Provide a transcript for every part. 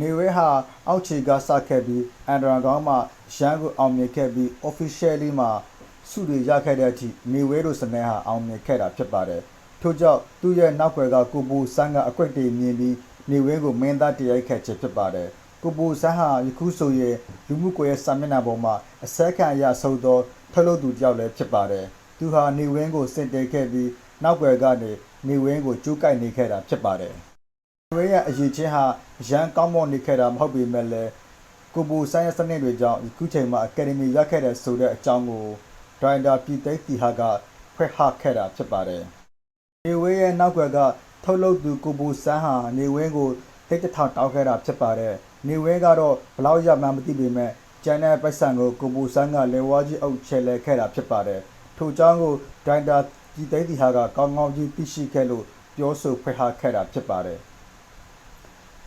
နေဝဲဟာအောက်ခြေကစခဲ့ပြီးအန်ဒရာကောင်းမှရန်ကိုအောင်မြင်ခဲ့ပြီး officially မှာစုတွေရခဲ့တဲ့အထိနေဝဲတို့စနေဟာအောင်မြင်ခဲ့တာဖြစ်ပါတယ်ထို့ကြောင့်သူ့ရဲ့နောက်ွယ်ကကိုပူဆန်းကအကွက်တွေမြင်ပြီးနေဝဲကိုမင်းသားတရိုက်ခဲ့ခြင်းဖြစ်ပါတယ်ကိုပူဆန်းဟာယခုဆိုရင်လူမှုကွန်ရက်စာမျက်နှာပေါ်မှာအစက်ခံအရဆုံးသောထုတ်လုပ်သူတစ်ယောက်လည်းဖြစ်ပါတယ်သူဟာနေဝင်းကိုစင်တယ်ခဲ့ပြီးနောက်ွယ်ကနေနေဝင်းကိုကျူးကိုက်နေခဲ့တာဖြစ်ပါတယ် ဝဲရဲ့အရေးချင်းဟာရန်ကောင်းမွန်နေခဲ့တာမဟုတ်ပေမဲ့လည်းကိုပူဆိုင်းရဲ့စနစ်တွေကြောင့်အခုချိန်မှာအကယ်ဒမီရခဲ့တဲ့ဆိုတဲ့အကြောင်းကိုဒရိုင်တာပြည်သိတီဟာကဖွက်ဟခဲ့တာဖြစ်ပါတယ်။နေဝဲရဲ့နောက်ွယ်ကထုတ်လုပ်သူကိုပူစန်းဟာနေဝဲကိုတိတ်တထောင်တောင်းခဲ့တာဖြစ်ပါတယ်။နေဝဲကတော့ဘလောက်ရမှန်းမသိပေမဲ့ကျန်တဲ့ပိုက်ဆံကိုကိုပူစန်းကလေဝါကြီးအုပ်ချဲလဲခဲ့တာဖြစ်ပါတယ်။ထို့ကြောင့်ကိုဒရိုင်တာပြည်သိတီဟာကကောင်းကောင်းကြီးသိရှိခဲ့လို့ပြောဆိုဖွက်ဟခဲ့တာဖြစ်ပါတယ်။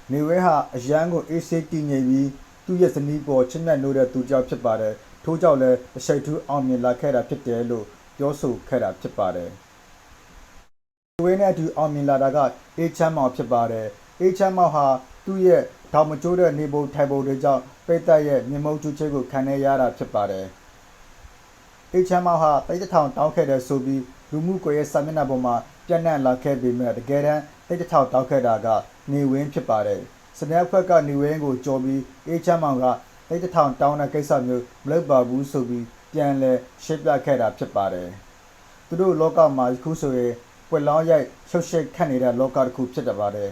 နေဝဲဟာအရန်ကိုအေးဆေးတည်ငြိမ်ပြီးသူ့ရဲ့ဇနီးပေါ်ချစ်မြတ်နိုးတဲ့သူကြောင့်ဖြစ်ပါတယ်။ထို့ကြောင့်လည်းအရှိတ်ထူးအောင်မြင်လာခဲ့တာဖြစ်တယ်လို့ပြောဆိုခဲ့တာဖြစ်ပါတယ်။နေဝဲနဲ့အတူအောင်မြင်လာတာကအေးချမ်းမောင်ဖြစ်ပါတယ်။အေးချမ်းမောင်ဟာသူ့ရဲ့တောင်မကျိုးတဲ့နေပုံထိုင်ပုံတွေကြောင့်ပိတ်သက်ရဲ့မြေမုံကျူချေကိုခံနေရတာဖြစ်ပါတယ်။အေးချမ်းမောင်ဟာတိတ်တထောင်တောင်းခဲ့တဲ့ဆိုပြီးလူမှုကွန်ရက်စာမျက်နှာပေါ်မှာပြန့်နှံ့လာခဲ့ပေမဲ့တကယ်တမ်း တိတ်တထောင်တောင်းခဲ့တာကနေဝင်းဖြစ်ပါတယ်။စနေအဖွဲ့ကနေဝင်းကိုကြော်ပြီးအေးချမ်းမောင်ကတိတ်တထောင်တောင်းတဲ့ကိစ္စမျိုးမလုပ်ပါဘူးဆိုပြီးပြန်လဲရှင်းပြခဲ့တာဖြစ်ပါတယ်။သူတို့လောကမှာယခုဆိုရင်ပွက်လောင်းရိုက်ရှုပ်ရှက်ခတ်နေတဲ့လောကတစ်ခုဖြစ်တပါတယ်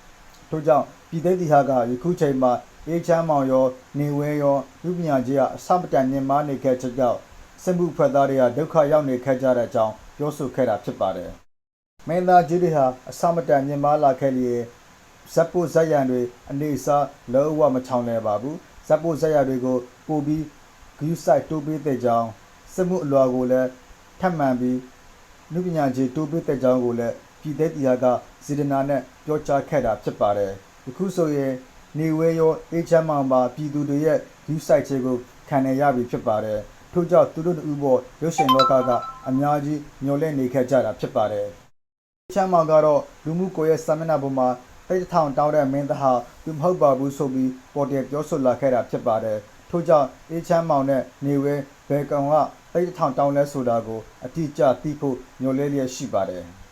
။ထို့ကြောင့်ပြည်သိတိဟာကယခုချိန်မှာအေးချမ်းမောင်ရောနေဝဲရောလူပညာကြီးကအစမတန်မြင်မာနေခဲ့ချက်ကြောင့်စစ်မှုဖွဲ့သားတွေကဒုက္ခရောက်နေခဲ့ကြတဲ့အကြောင်းပြောဆိုခဲ့တာဖြစ်ပါတယ်။ မင်းသားကြီးတွေဟာအစမတန်မြင်မာလာခဲ့လျက်ဇက်ပိုဇက်ရံတွေအနေစားလောဝမချောင်လဲပါဘူး။ဇက်ပိုဇက်ရံတွေကိုပို့ပြီးဂယူးဆိုင်တိုးပေးတဲ့ကြောင်းစစ်မှုအလွာကိုလည်းထပ်မံပြီးလူပညာကြီးတိုးပေးတဲ့ကြောင်းကိုလည်းပြည်သက်တီဟာကဇေဒနာနဲ့ပြောကြားခဲ့တာဖြစ်ပါတယ်။ယခုဆိုရင်နေဝဲရောအေချမ်းမောင်ပါပြည်သူတွေရဲ့ယူဆိုင်ချေကိုခံရရပြီဖြစ်ပါတယ်။ထို့ကြောင့်သူတို့တို့ဘောရုပ်ရှင်လောကကအများကြီးမျှော်လင့်နေခဲ့ကြတာဖြစ်ပါတယ်။အေ ချမ်းမောင်ကတော့လူမှုကွန်ရက်စာမျက်နှာပေါ်မှာတိတ်တထောင်တောင်းတဲ့မင်းသားဟာသူမဟုတ်ပါဘူးဆိုပြီးပေါ်တယ်ပြောဆိုလာခဲ့တာဖြစ်ပါတယ်။ထို့ကြောင့်အေချမ်းမောင်နဲ့နေဝဲဘယ်ကောင်ကတိတ်တထောင်တောင်းလဲဆိုတာကိုအတိအကျသိဖို့ညှို့လဲလျက်ရှိပါတယ်။